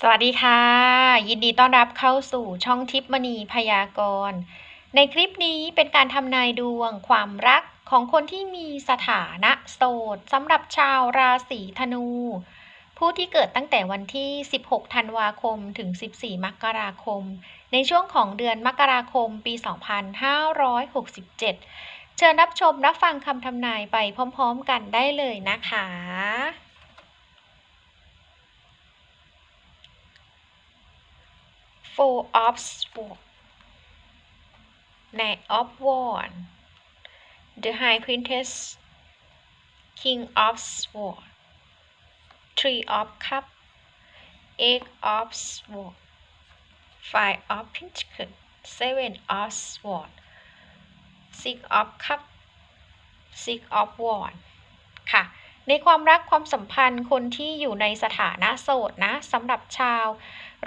สวัสดีค่ะ ยินดีต้อนรับเข้าสู่ช่องทิพมณีพยากรณ์ในคลิปนี้เป็นการทำนายดวงความรักของคนที่มีสถานะโสดสำหรับชาวราศีธนู ผู้ที่เกิดตั้งแต่วันที่ 16 ธันวาคมถึง 14 มกราคม ในช่วงของเดือนมกราคมปี 2567 เชิญรับชมรับฟังคำทำนายไปพร้อม ๆ กันได้เลยนะคะ Four of Swords Knight of Wands The High Priestess King of Swords Three of Cups Eight of Swords Five of Pentacles Seven of Swords Six of Cups Six of Wands ค่ะในความรักความสัมพันธ์คนที่อยู่ในสถานะโสดนะสำหรับชาว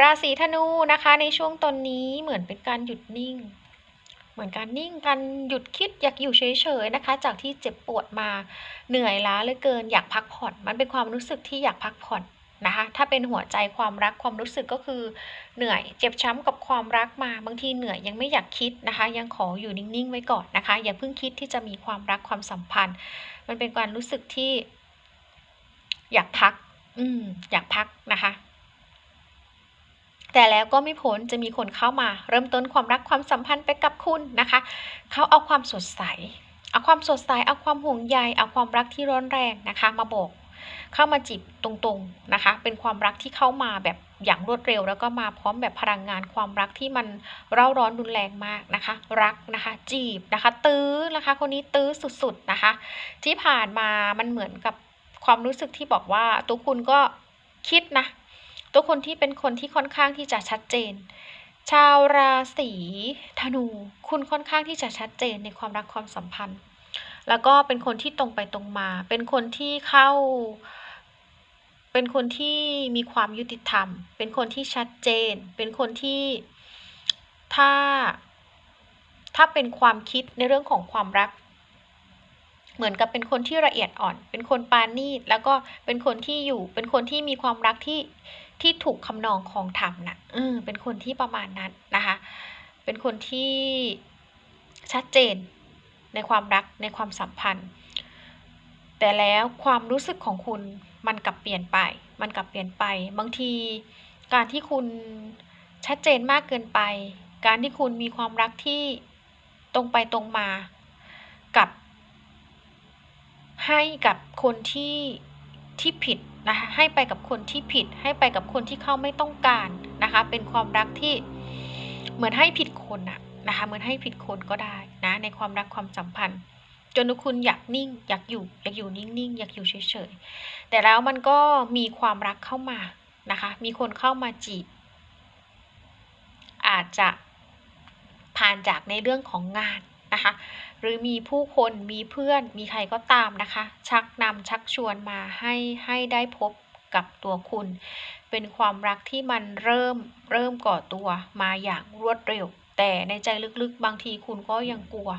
ราศีธนูนะคะในช่วงตอนนี้เหมือนเป็นการหยุดนิ่ง เหมือนการนิ่งการหยุดคิดอยากอยู่เฉยๆนะคะ จากที่เจ็บปวดมาเหนื่อยล้าเหลือเกิน อยากพักผ่อน มันเป็นความรู้สึกที่อยากพักผ่อนนะคะถ้าเป็นหัวใจความรักความรู้สึกก็คือเหนื่อยเจ็บช้ำกับความรักมาบางทีเหนื่อยยังไม่อยากคิดนะคะ ยังขออยู่นิ่งๆไว้ก่อนนะคะ อย่าเพิ่งคิดที่จะมีความรักความสัมพันธ์ มันเป็นการรู้สึกที่ อยากพัก อืมอยากพักนะคะ แต่แล้วก็ไม่พ้นจะมีคนเข้ามา เริ่มต้นความรักความสัมพันธ์ไปกับคุณนะคะ เขาเอาความสดใส เอาความสดใส เอาความห่วงใย เอาความรักที่ร้อนแรงนะคะ มาบอก เข้ามาจีบตรงๆนะคะ เป็นความรักที่เข้ามาแบบอย่างรวดเร็ว แล้วก็มาพร้อมแบบพลังงานความรักที่มันเร่าร้อนรุนแรงมากนะคะ รักนะคะ จีบนะคะ ตื้อนะคะ คนนี้ตื้อสุดๆนะคะ ที่ผ่านมามันเหมือนกับความรู้สึกที่บอกว่าตัวคุณก็คิดนะ ตัวคนที่เป็นคนที่ค่อนข้างที่จะชัดเจน ชาวราศีธนู คุณค่อนข้างที่จะชัดเจนในความรักความสัมพันธ์ แล้วก็เป็นคนที่ตรงไปตรงมา เป็นคนที่เข้า เป็นคนที่มีความยุติธรรม เป็นคนที่ชัดเจน เป็นคนที่ถ้าถ้าเป็นความคิดในเรื่องของความรัก เหมือนกับเป็นคนที่ละเอียดอ่อน เป็นคนปาณีตแล้วก็เป็นคนที่อยู่ เป็นคนที่มีความรักที่ที่ถูกคำนองของธรรมนะเออเป็นคนที่ประมาณนั้นนะคะ เป็นคนที่ชัดเจนในความรักในความสัมพันธ์ แต่แล้วความรู้สึกของคุณมันกลับเปลี่ยนไป มันกลับเปลี่ยนไป บางทีการที่คุณชัดเจนมากเกินไป การที่คุณมีความรักที่ตรงไปตรงมา กับ ให้กับคนที่ที่ผิดนะคะให้ไปกับคนที่ผิด ให้ไปกับคนที่เขาไม่ต้องการนะคะ เป็นความรักที่เหมือนให้ผิดคนอะนะคะเหมือนให้ผิดคนก็ได้นะในความรักความสัมพันธ์ จนคุณอยากนิ่ง อยากอยู่อยากอยู่นิ่งๆอยากอยู่เฉยๆแต่แล้วมันก็มีความรักเข้ามานะคะ มีคนเข้ามาจีบ อาจจะผ่านจากในเรื่องของงาน นะคะ หรือมีผู้คนมีเพื่อนมีใครก็ตามนะคะ ชักนำชักชวนมาให้ให้ได้พบกับตัวคุณ เป็นความรักที่มันเริ่มเริ่มก่อตัวมาอย่างรวดเร็ว แต่ในใจลึกๆ บางทีคุณก็ยังกลัว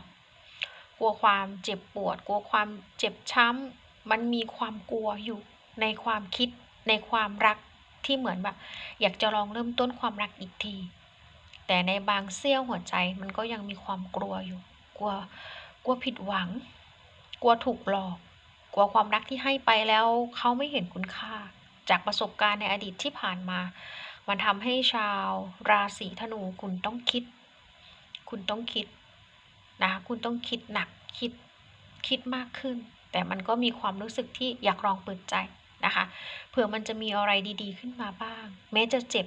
กลัวความเจ็บปวด กลัวความเจ็บช้ำ มันมีความกลัวอยู่ในความคิดในความรักที่เหมือนแบบ อยากจะลองเริ่มต้นความรักอีกที แต่ในบางเสี้ยวหัวใจมันก็ยังมีความกลัวอยู่ กลัว กลัวผิดหวัง กลัวถูกหลอก กลัวความรักที่ให้ไปแล้วเขาไม่เห็นคุณค่า จากประสบการณ์ในอดีตที่ผ่านมา มันทำให้ชาวราศีธนูคุณต้องคิด คุณต้องคิดนะคุณต้องคิดหนักคิดคิดมากขึ้น แต่มันก็มีความรู้สึกที่อยากลองเปิดใจนะคะเผื่อมันจะมีอะไรดี ๆ ขึ้นมาบ้าง แม้จะเจ็บ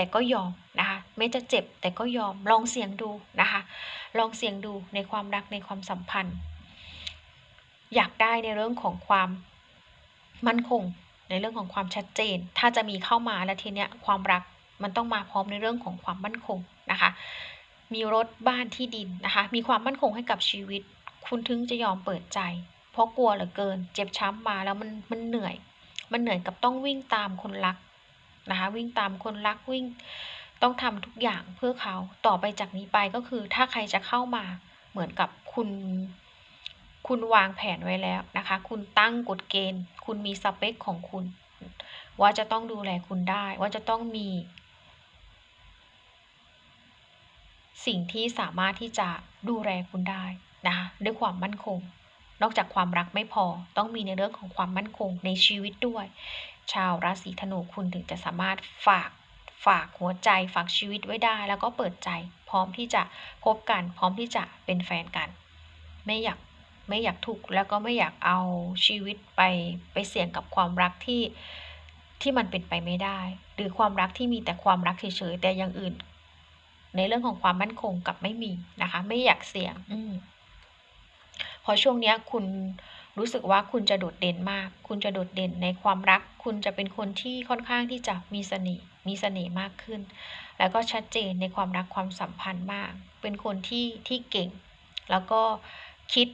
แต่ก็ยอมนะคะแม้จะเจ็บแต่ก็ยอมลองเสี่ยงดูนะคะ ลองเสี่ยงดูในความรักในความสัมพันธ์ อยากได้ในเรื่องของความมั่นคง ในเรื่องของความชัดเจน ถ้าจะมีเข้ามาแล้วทีเนี้ยความรักมันต้องมาพร้อมในเรื่องของความมั่นคงนะคะ มีรถบ้านที่ดินนะคะ มีความมั่นคงให้กับชีวิต คุณถึงจะยอมเปิดใจ เพราะกลัวเหลือเกิน เจ็บช้ำมาแล้วมันมันเหนื่อย มันเหนื่อยกับต้องวิ่งตามคนรัก นะคะ วิ่งตามคนรักวิ่ง ต้องทำทุกอย่างเพื่อเขาต่อไปจากนี้ไปก็คือ ถ้าใครจะเข้ามาเหมือนกับคุณ คุณวางแผนไว้แล้วนะคะ คุณตั้งกฎเกณฑ์ คุณมีสเปคของคุณ ว่าจะต้องดูแลคุณได้ ว่าจะต้องมี สิ่งที่สามารถที่จะดูแลคุณได้นะคะด้วยความมั่นคงนอกจากความรักไม่พอต้องมีในเรื่องของความมั่นคงในชีวิตด้วย ชาวราศีธนูคุณถึงจะสามารถฝากฝากหัวใจฝากชีวิตไว้ได้ แล้วก็เปิดใจพร้อมที่จะพบกัน พร้อมที่จะเป็นแฟนกัน ไม่อยากไม่อยากทุกแล้วก็ไม่อยากเอาชีวิตไปไปเสี่ยงกับความรักที่ที่มันเป็นไปไม่ได้ หรือความรักที่มีแต่ความรักเฉยๆแต่อย่างอื่น ในเรื่องของความมั่นคงกับไม่มีนะคะ ไม่อยากเสี่ยง อืมพอช่วงเนี้ยคุณ รู้สึกว่าคุณจะโดดเด่นมาก คุณจะโดดเด่นในความรัก คุณจะเป็นคนที่ค่อนข้างที่จะมีเสน่ห์ มีเสน่ห์มากขึ้น แล้วก็ชัดเจนในความรักความสัมพันธ์มาก เป็นคนที่ที่เก่ง แล้วก็คิด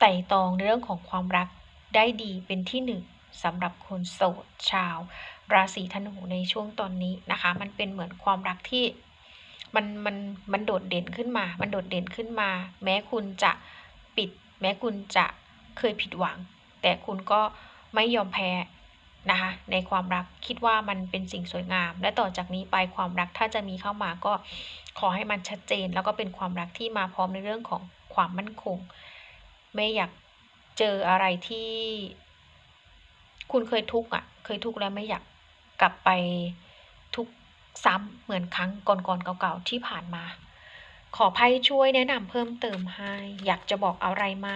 ไต่ตองในเรื่องของความรักได้ดีเป็นที่หนึ่งสำหรับคนโสดชาว ราศีธนูในช่วงตอนนี้นะคะ มันเป็นเหมือนความรักที่มันมันมันโดดเด่นขึ้นมา มันโดดเด่นขึ้นมา แม้คุณจะปิด แม้คุณจะ เคยผิดหวัง แต่คุณก็ไม่ยอมแพ้นะคะในความรักคิดว่ามันเป็นสิ่งสวยงาม และต่อจากนี้ไปความรักถ้าจะมีเข้ามาก็ขอให้มันชัดเจน แล้วก็เป็นความรักที่มาพร้อมในเรื่องของความมั่นคง ไม่อยากเจออะไรที่ คุณเคยทุกข์อะ เคยทุกข์แล้วไม่อยากกลับไปทุกข์ซ้ำเหมือนครั้งก่อนๆเก่าๆที่ผ่านมา ขอไพ่ช่วยแนะนำเพิ่มเติมให้ อยากจะบอกอะไรไหม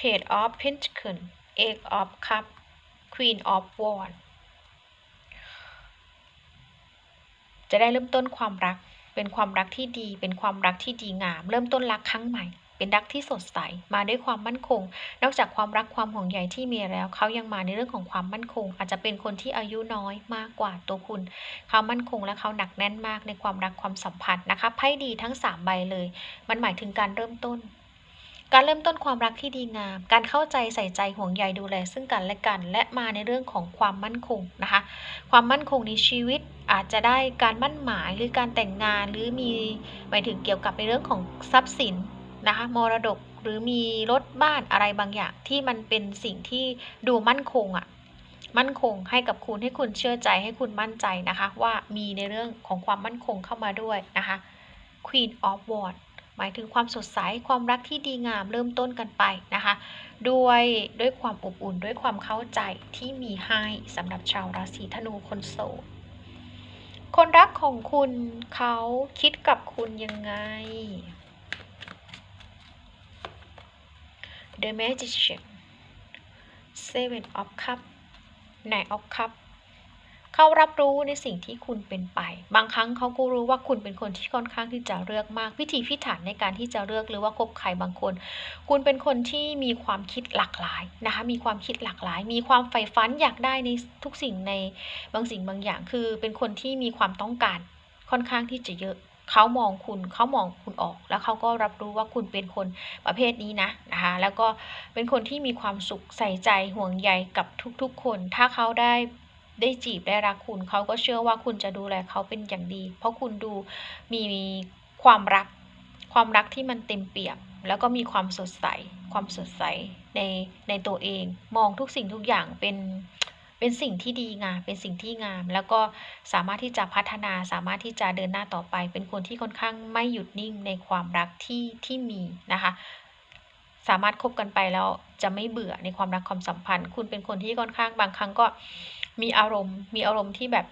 Page of Pentacles Eight of Cups Queen of Wands จะได้เริ่มต้นความรัก เป็นความรักที่ดี เป็นความรักที่ดีงาม เริ่มต้นรักครั้งใหม่ เป็นรักที่สดใส มาด้วยความมั่นคง นอกจากความรักความห่วงใยที่มีแล้ว เขายังมาในเรื่องของความมั่นคง อาจจะเป็นคนที่อายุน้อยมากกว่าตัวคุณ เขามั่นคงและเขาหนักแน่นมากในความรักความสัมพันธ์นะคะ ไพ่ดีทั้ง 3 ใบเลย มันหมายถึงการเริ่มต้น การเริ่มต้นความรักที่ดีงาม การเข้าใจใส่ใจห่วงใยดูแล ซึ่งกันและกัน และมาในเรื่องของความมั่นคงนะคะ ความมั่นคงในชีวิตอาจจะได้การมั่นหมายหรือการแต่งงานหรือมีหมายถึงเกี่ยวกับในเรื่องของทรัพย์สินนะคะมรดกหรือมีรถบ้านอะไรบางอย่างที่มันเป็นสิ่งที่ดูมั่นคงอะ่ะมั่นคงให้กับคุณให้คุณเชื่อใจให้คุณมั่นใจนะคะ ว่ามีในเรื่องของความมั่นคงเข้ามาด้วยนะคะ Queen of Wands หมายถึงความสดใสความรักที่ดีงามเริ่มต้นกันไปนะคะด้วยด้วยความอบอุ่นด้วยความเข้าใจที่มีให้สำหรับชาวราศีธนูคนโสดคนรักของคุณเขาคิดกับคุณยังไง The Magician Seven of Cups Nine of Cups เขารับรู้ในสิ่งที่คุณเป็นไป บางครั้งเขาก็รู้ว่าคุณเป็นคนที่ค่อนข้างที่จะเลือกมากพิธีพิถันในการที่จะเลือกหรือว่าคบใครบางคน คุณเป็นคนที่มีความคิดหลากหลายนะคะมีความคิดหลากหลาย มีความใฝ่ฝันอยากได้ในทุกสิ่งในบางสิ่งบางอย่าง คือเป็นคนที่มีความต้องการค่อนข้างที่จะเยอะเขามองคุณเขามองคุณออก แล้วเขาก็รับรู้ว่าคุณเป็นคนประเภทนี้นะนะคะแล้วก็เป็นคนที่มีความสุขใส่ใจห่วงใยกับทุกๆคน ถ้าเขาได้ ได้จีบได้รักคุณเขาก็เชื่อว่าคุณจะดูแลเขาเป็นอย่างดี เพราะคุณดูมีความรัก ความรักที่มันเต็มเปี่ยม แล้วก็มีความสดใส ความสดใสในในตัวเอง มองทุกสิ่งทุกอย่างเป็นเป็นสิ่งที่ดีงาม เป็นสิ่งที่งาม แล้วก็สามารถที่จะพัฒนา สามารถที่จะเดินหน้าต่อไป เป็นคนที่ค่อนข้างไม่หยุดนิ่งในความรักที่ที่มีนะคะ สามารถคบกันไปแล้วจะไม่เบื่อในความรักความสัมพันธ์ คุณเป็นคนที่ค่อนข้างบางครั้งก็มีอารมณ์ มีอารมณ์ที่แบบ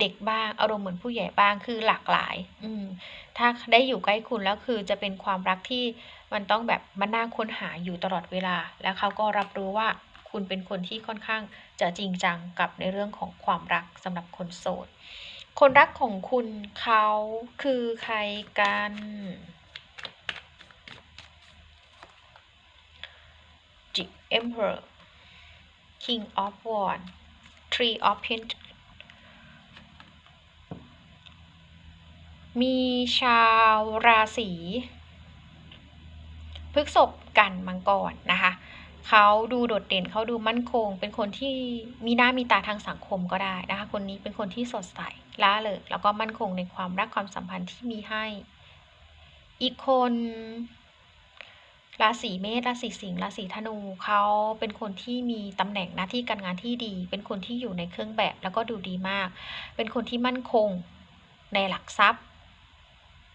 เด็กบ้างอารมณ์เหมือนผู้ใหญ่บ้างคือหลากหลาย อืม ถ้าได้อยู่ใกล้คุณแล้วคือจะเป็นความรักที่มันต้องแบบมันน่าค้นหาอยู่ตลอดเวลา แล้วเขาก็รับรู้ว่าคุณเป็นคนที่ค่อนข้างจะจริงจังกับในเรื่องของความรักสำหรับคนโสด คนรักของคุณเขาคือใครกัน The Emperor King of Wand Tree of Pentacles มีชาวราศีพฤกษภกันมังกรนะคะเขาดูโดดเด่นเขาดูมั่นคง เป็นคนที่มีหน้ามีตาทางสังคมก็ได้นะคะ คนนี้เป็นคนที่สดใสล่าเริงแล้วก็มั่นคงในความรักความสัมพันธ์ที่มีให้ อีกคน ราศีเมษราศีสิงห์ราศีธนูเขาเป็นคนที่มีตำแหน่งหน้าที่การงานที่ดี เป็นคนที่อยู่ในเครื่องแบบแล้วก็ดูดีมาก เป็นคนที่มั่นคงในหลักทรัพย์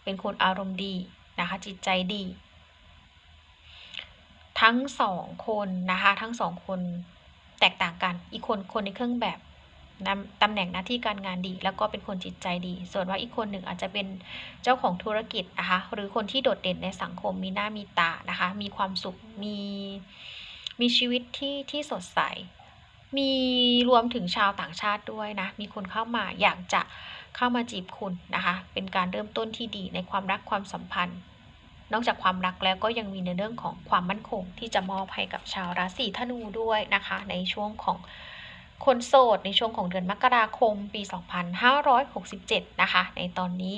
เป็นคนอารมณ์ดีนะคะ จิตใจดี ทั้งสองคนนะคะ ทั้งสองคนแตกต่างกัน อีกคนคนในเครื่องแบบ ตำแหน่งหน้าที่การงานดี แล้วก็เป็นคนจิตใจดี ส่วนว่าอีกคนหนึ่งอาจจะเป็นเจ้าของธุรกิจนะคะ หรือคนที่โดดเด่นในสังคมมีหน้ามีตานะคะ มีความสุข มีมีชีวิตที่ที่สดใส มีรวมถึงชาวต่างชาติด้วยนะ มีคนเข้ามาอยากจะเข้ามาจีบคุณนะคะ เป็นการเริ่มต้นที่ดีในความรักความสัมพันธ์ นอกจากความรักแล้วก็ยังมีในเรื่องของความมั่นคงที่จะมอบให้กับชาวราศีธนูด้วยนะคะ ในช่วงของ คนโสดในช่วงของเดือนมกราคมปี 2567 นะคะ ในตอนนี้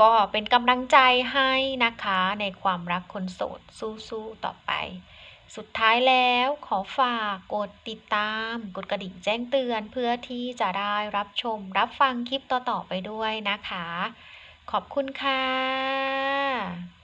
ก็เป็นกำลังใจให้นะคะในความรักคนโสดสู้ๆต่อไป สุดท้ายแล้วขอฝากกดติดตาม กดกระดิ่งแจ้งเตือนเพื่อที่จะได้รับชมรับฟังคลิปต่อๆไปด้วยนะคะ ขอบคุณค่ะ